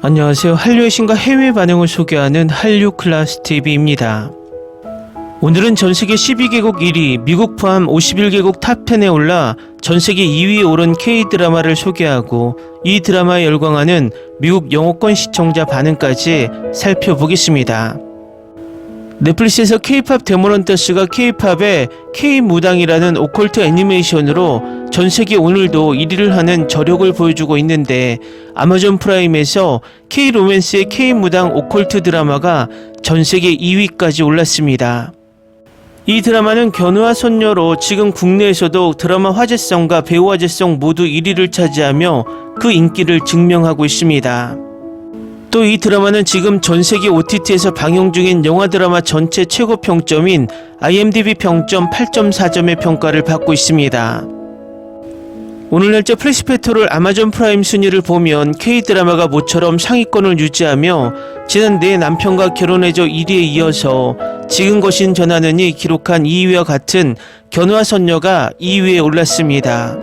안녕하세요. 한류의 신과 해외 반응을 소개하는 한류 클라스 TV입니다. 오늘은 전 세계 12개국 1위, 미국 포함 51개국 탑10에 올라 전 세계 2위에 오른 K-드라마를 소개하고 이 드라마에 열광하는 미국 영어권 시청자 반응까지 살펴보겠습니다. 넷플릭스에서 K-팝 데모런터스가 K-팝의 K-무당이라는 오컬트 애니메이션으로 전 세계 오늘도 1위를 하는 저력을 보여주고 있는데 아마존 프라임에서 K-로맨스의 K-무당 오컬트 드라마가 전 세계 2위까지 올랐습니다. 이 드라마는 견우와 선녀로 지금 국내에서도 드라마 화제성과 배우 화제성 모두 1위를 차지하며 그 인기를 증명하고 있습니다. 또 이 드라마는 지금 전 세계 OTT에서 방영 중인 영화 드라마 전체 최고 평점인 IMDb 평점 8.4점의 평가를 받고 있습니다. 오늘 날짜 플래시페토를 아마존 프라임 순위를 보면 K-드라마가 모처럼 상위권을 유지하며 지난 내 남편과 결혼해줘 1위에 이어서 지금 거신 전하느니 기록한 2위와 같은 견우와 선녀가 2위에 올랐습니다.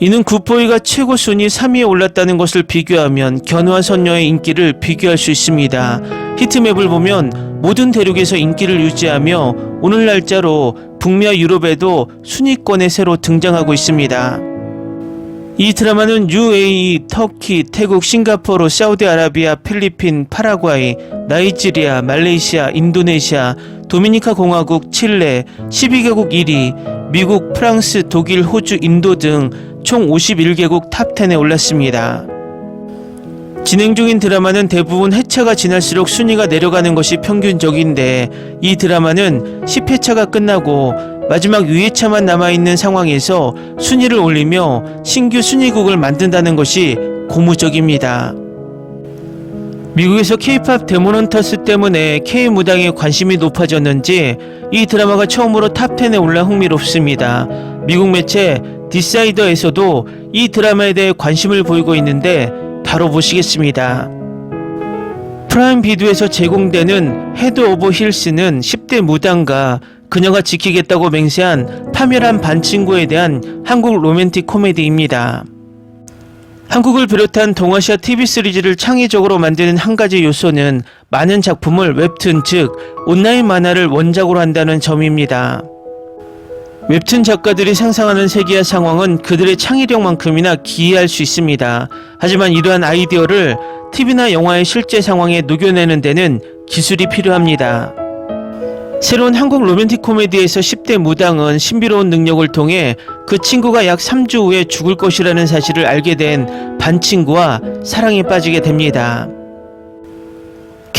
이는 굿보이가 최고 순위 3위에 올랐다는 것을 비교하면 견우와 선녀의 인기를 비교할 수 있습니다. 히트맵을 보면 모든 대륙에서 인기를 유지하며 오늘 날짜로 북미와 유럽에도 순위권에 새로 등장하고 있습니다. 이 드라마는 UAE, 터키, 태국, 싱가포르, 사우디아라비아, 필리핀, 파라과이, 나이지리아, 말레이시아, 인도네시아, 도미니카 공화국, 칠레, 12개국 1위, 미국, 프랑스, 독일, 호주, 인도 등 총 51개국 탑10에 올랐습니다. 진행 중인 드라마는 대부분 회차가 지날수록 순위가 내려가는 것이 평균적인데 이 드라마는 10회차가 끝나고 마지막 2회차만 남아있는 상황에서 순위를 올리며 신규 순위국을 만든다는 것이 고무적입니다. 미국에서 K-팝 데모넌터스 때문에 K-무당에 관심이 높아졌는지 이 드라마가 처음으로 탑10에 올라 흥미롭습니다. 미국 매체 디사이더에서도 이 드라마에 대해 관심을 보이고 있는데 바로 보시겠습니다. 프라임 비디오에서 제공되는 헤드 오버 힐스는 10대 무당과 그녀가 지키겠다고 맹세한 파멸한 반친구에 대한 한국 로맨틱 코미디입니다. 한국을 비롯한 동아시아 TV 시리즈를 창의적으로 만드는 한 가지 요소는 많은 작품을 웹툰 즉 온라인 만화를 원작으로 한다는 점입니다. 웹툰 작가들이 상상하는 세계와 상황은 그들의 창의력만큼이나 기이할 수 있습니다. 하지만 이러한 아이디어를 TV나 영화의 실제 상황에 녹여내는 데는 기술이 필요합니다. 새로운 한국 로맨틱 코미디에서 10대 무당은 신비로운 능력을 통해 그 친구가 약 3주 후에 죽을 것이라는 사실을 알게 된 반친구와 사랑에 빠지게 됩니다.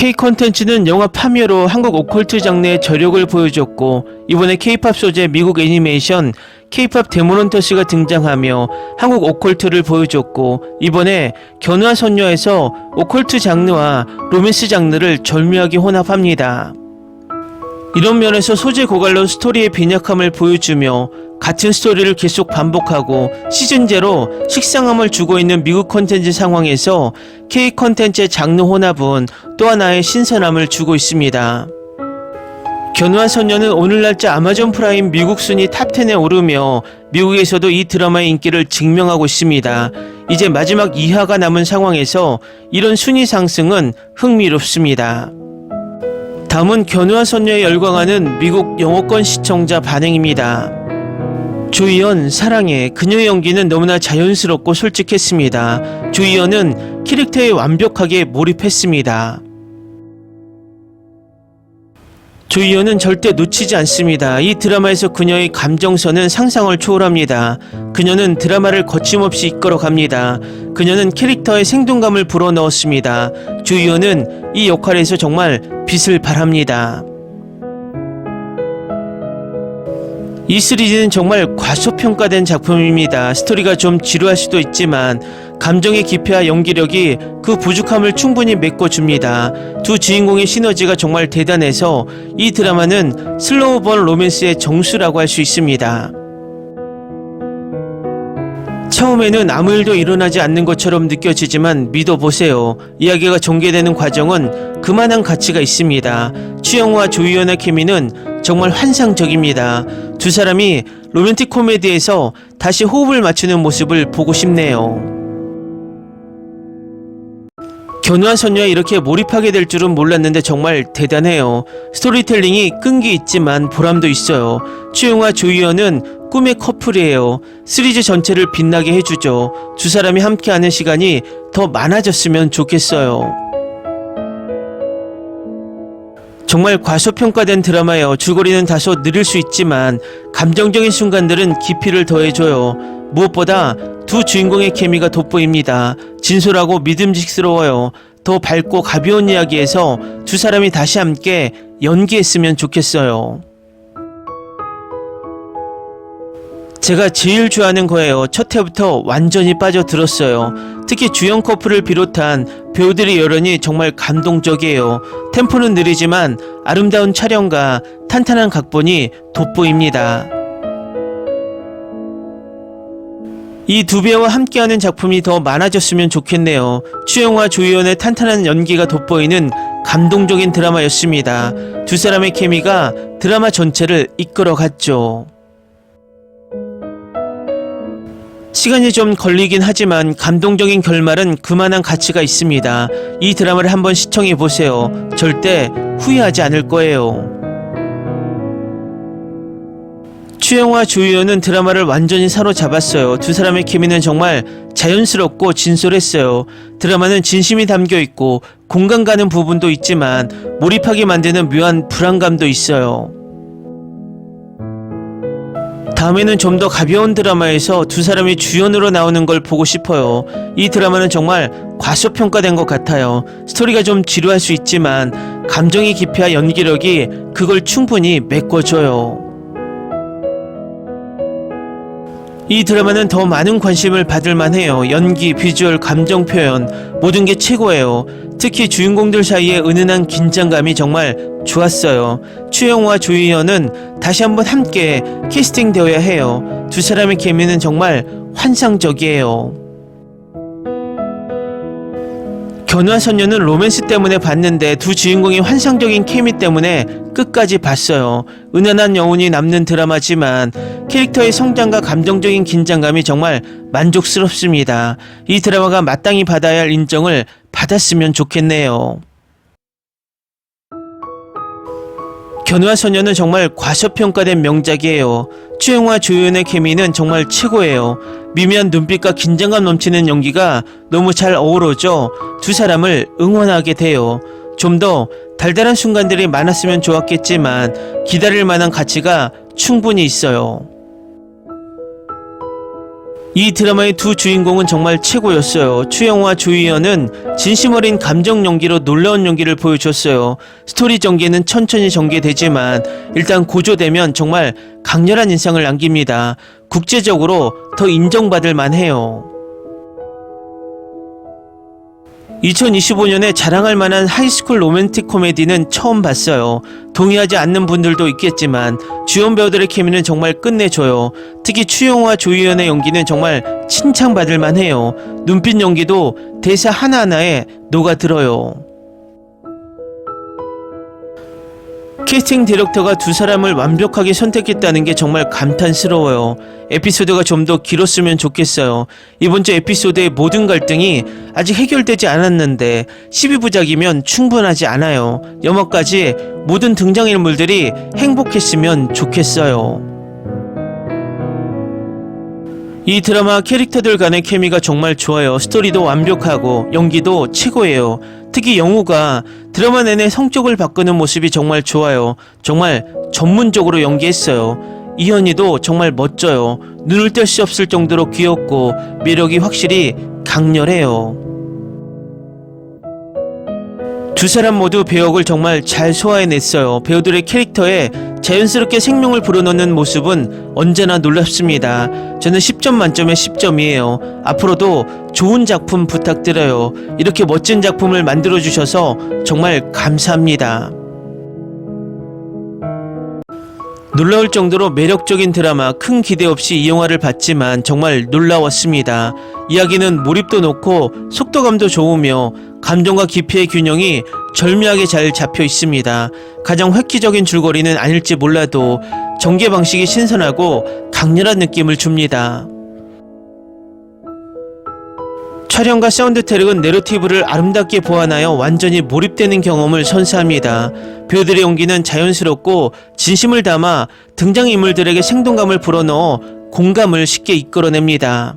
K 콘텐츠는 영화 파멸로 한국 오컬트 장르의 저력을 보여줬고 이번에 K-팝 소재 미국 애니메이션 K-팝 데모넌터스가 등장하며 한국 오컬트를 보여줬고 이번에 견우와 선녀에서 오컬트 장르와 로맨스 장르를 절묘하게 혼합합니다. 이런 면에서 소재 고갈로 스토리의 빈약함을 보여주며 같은 스토리를 계속 반복하고 시즌제로 식상함을 주고 있는 미국 컨텐츠 상황에서 K 컨텐츠의 장르 혼합은 또 하나의 신선함을 주고 있습니다. 견우와 선녀는 오늘 날짜 아마존 프라임 미국 순위 탑10에 오르며 미국에서도 이 드라마의 인기를 증명하고 있습니다. 이제 마지막 2화가 남은 상황에서 이런 순위 상승은 흥미롭습니다. 다음은 견우와 선녀에 열광하는 미국 영어권 시청자 반응입니다. 조이언 사랑해 그녀의 연기는 너무나 자연스럽고 솔직했습니다. 조이언은 캐릭터에 완벽하게 몰입했습니다. 조이언은 절대 놓치지 않습니다. 이 드라마에서 그녀의 감정선은 상상을 초월합니다. 그녀는 드라마를 거침없이 이끌어 갑니다. 그녀는 캐릭터의 생동감을 불어넣었습니다. 조이언은 이 역할에서 정말 빛을 발합니다. 이 시리즈는 정말 과소평가된 작품입니다. 스토리가 좀 지루할 수도 있지만 감정의 깊이와 연기력이 그 부족함을 충분히 메꿔줍니다. 두 주인공의 시너지가 정말 대단해서 이 드라마는 슬로우 번 로맨스의 정수라고 할 수 있습니다. 처음에는 아무 일도 일어나지 않는 것처럼 느껴지지만 믿어보세요. 이야기가 전개되는 과정은 그만한 가치가 있습니다. 추영과 조이연의 케미는 정말 환상적입니다. 두 사람이 로맨틱 코미디에서 다시 호흡을 맞추는 모습을 보고 싶네요. 견우한 선녀에 이렇게 몰입하게 될 줄은 몰랐는데 정말 대단해요. 스토리텔링이 끈기 있지만 보람도 있어요. 추영과 조희연은 꿈의 커플이에요. 시리즈 전체를 빛나게 해주죠. 두 사람이 함께하는 시간이 더 많아졌으면 좋겠어요. 정말 과소평가된 드라마예요. 줄거리는 다소 느릴 수 있지만 감정적인 순간들은 깊이를 더해줘요. 무엇보다 두 주인공의 케미가 돋보입니다. 진솔하고 믿음직스러워요. 더 밝고 가벼운 이야기에서 두 사람이 다시 함께 연기했으면 좋겠어요. 제가 제일 좋아하는 거예요. 첫 회부터 완전히 빠져들었어요. 특히 주연 커플을 비롯한 배우들의 여론이 정말 감동적이에요. 템포는 느리지만 아름다운 촬영과 탄탄한 각본이 돋보입니다. 이 두 배우와 함께하는 작품이 더 많아졌으면 좋겠네요. 추영과 조희연의 탄탄한 연기가 돋보이는 감동적인 드라마였습니다. 두 사람의 케미가 드라마 전체를 이끌어갔죠. 시간이 좀 걸리긴 하지만 감동적인 결말은 그만한 가치가 있습니다. 이 드라마를 한번 시청해 보세요. 절대 후회하지 않을 거예요. 추영과 조희연은 드라마를 완전히 사로잡았어요. 두 사람의 케미는 정말 자연스럽고 진솔했어요. 드라마는 진심이 담겨 있고 공감 가는 부분도 있지만 몰입하게 만드는 묘한 불안감도 있어요. 다음에는 좀 더 가벼운 드라마에서 두 사람이 주연으로 나오는 걸 보고 싶어요. 이 드라마는 정말 과소평가된 것 같아요. 스토리가 좀 지루할 수 있지만 감정의 깊이와 연기력이 그걸 충분히 메꿔줘요. 이 드라마는 더 많은 관심을 받을 만해요. 연기, 비주얼, 감정 표현 모든 게 최고예요. 특히 주인공들 사이의 은은한 긴장감이 정말 좋았어요. 추영과 조희연은 다시 한번 함께 캐스팅되어야 해요. 두 사람의 케미는 정말 환상적이에요. 견우한 선녀는 로맨스 때문에 봤는데 두 주인공의 환상적인 케미 때문에 끝까지 봤어요. 은은한 여운이 남는 드라마지만 캐릭터의 성장과 감정적인 긴장감이 정말 만족스럽습니다. 이 드라마가 마땅히 받아야 할 인정을 받았으면 좋겠네요. 견우와 소녀는 정말 과소평가된 명작이에요. 추영과 조연의 케미는 정말 최고예요. 미미한 눈빛과 긴장감 넘치는 연기가 너무 잘 어우러져 두 사람을 응원하게 돼요. 좀 더 달달한 순간들이 많았으면 좋았겠지만 기다릴 만한 가치가 충분히 있어요. 이 드라마의 두 주인공은 정말 최고였어요. 추영과 조희연은 진심 어린 감정 연기로 놀라운 연기를 보여줬어요. 스토리 전개는 천천히 전개되지만 일단 고조되면 정말 강렬한 인상을 남깁니다. 국제적으로 더 인정받을 만해요. 2025년에 자랑할 만한 하이스쿨 로맨틱 코미디는 처음 봤어요. 동의하지 않는 분들도 있겠지만 주연 배우들의 케미는 정말 끝내줘요. 특히 추영과 조희연의 연기는 정말 칭찬받을 만해요. 눈빛 연기도 대사 하나하나에 녹아들어요. 캐스팅 디렉터가 두 사람을 완벽하게 선택했다는 게 정말 감탄스러워요. 에피소드가 좀 더 길었으면 좋겠어요. 이번 주 에피소드의 모든 갈등이 아직 해결되지 않았는데 12부작이면 충분하지 않아요. 영화까지 모든 등장인물들이 행복했으면 좋겠어요. 이 드라마 캐릭터들 간의 케미가 정말 좋아요. 스토리도 완벽하고 연기도 최고예요. 특히 영우가 드라마 내내 성격을 바꾸는 모습이 정말 좋아요. 정말 전문적으로 연기했어요. 이현이도 정말 멋져요. 눈을 뗄 수 없을 정도로 귀엽고 매력이 확실히 강렬해요. 두 사람 모두 배역을 정말 잘 소화해냈어요. 배우들의 캐릭터에 자연스럽게 생명을 불어넣는 모습은 언제나 놀랍습니다. 저는 10점 만점에 10점이에요. 앞으로도 좋은 작품 부탁드려요. 이렇게 멋진 작품을 만들어주셔서 정말 감사합니다. 놀라울 정도로 매력적인 드라마 큰 기대 없이 이 영화를 봤지만 정말 놀라웠습니다. 이야기는 몰입도 높고 속도감도 좋으며 감정과 깊이의 균형이 절묘하게 잘 잡혀 있습니다. 가장 획기적인 줄거리는 아닐지 몰라도 전개 방식이 신선하고 강렬한 느낌을 줍니다. 촬영과 사운드 트랙은 내러티브를 아름답게 보완하여 완전히 몰입되는 경험을 선사합니다. 배우들의 연기는 자연스럽고 진심을 담아 등장인물들에게 생동감을 불어넣어 공감을 쉽게 이끌어냅니다.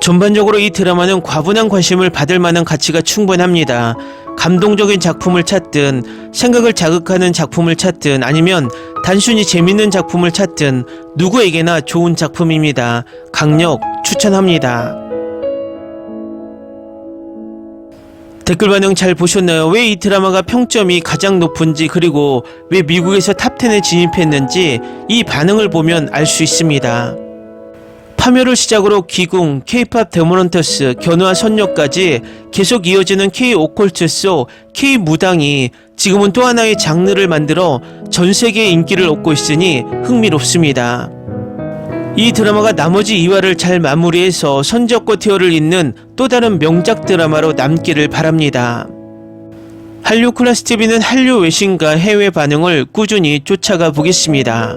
전반적으로 이 드라마는 과분한 관심을 받을 만한 가치가 충분합니다. 감동적인 작품을 찾든 생각을 자극하는 작품을 찾든 아니면 단순히 재밌는 작품을 찾든 누구에게나 좋은 작품입니다. 강력 추천합니다. 댓글 반응 잘 보셨나요? 왜 이 드라마가 평점이 가장 높은지 그리고 왜 미국에서 탑10에 진입했는지 이 반응을 보면 알 수 있습니다. 파묘를 시작으로 기궁, K-팝 데모넌터스, 견우와 선녀까지 계속 이어지는 K-오컬트 속 K-무당이 지금은 또 하나의 장르를 만들어 전 세계의 인기를 얻고 있으니 흥미롭습니다. 이 드라마가 나머지 2화를 잘 마무리해서 선적과 티어를 잇는 또 다른 명작 드라마로 남기를 바랍니다. 한류 클래스 TV는 한류 외신과 해외 반응을 꾸준히 쫓아가 보겠습니다.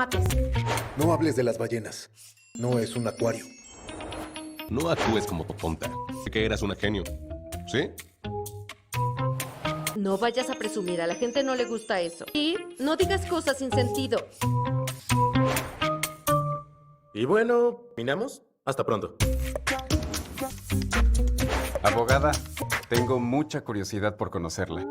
Tomates. No hables de las ballenas. No es un acuario. No actúes como tonta. Que eras una genio. ¿Sí? No vayas a presumir, a la gente no le gusta eso. Y no digas cosas sin sentido. Y bueno, ¿minamos? Hasta pronto. Abogada, tengo mucha curiosidad por conocerla.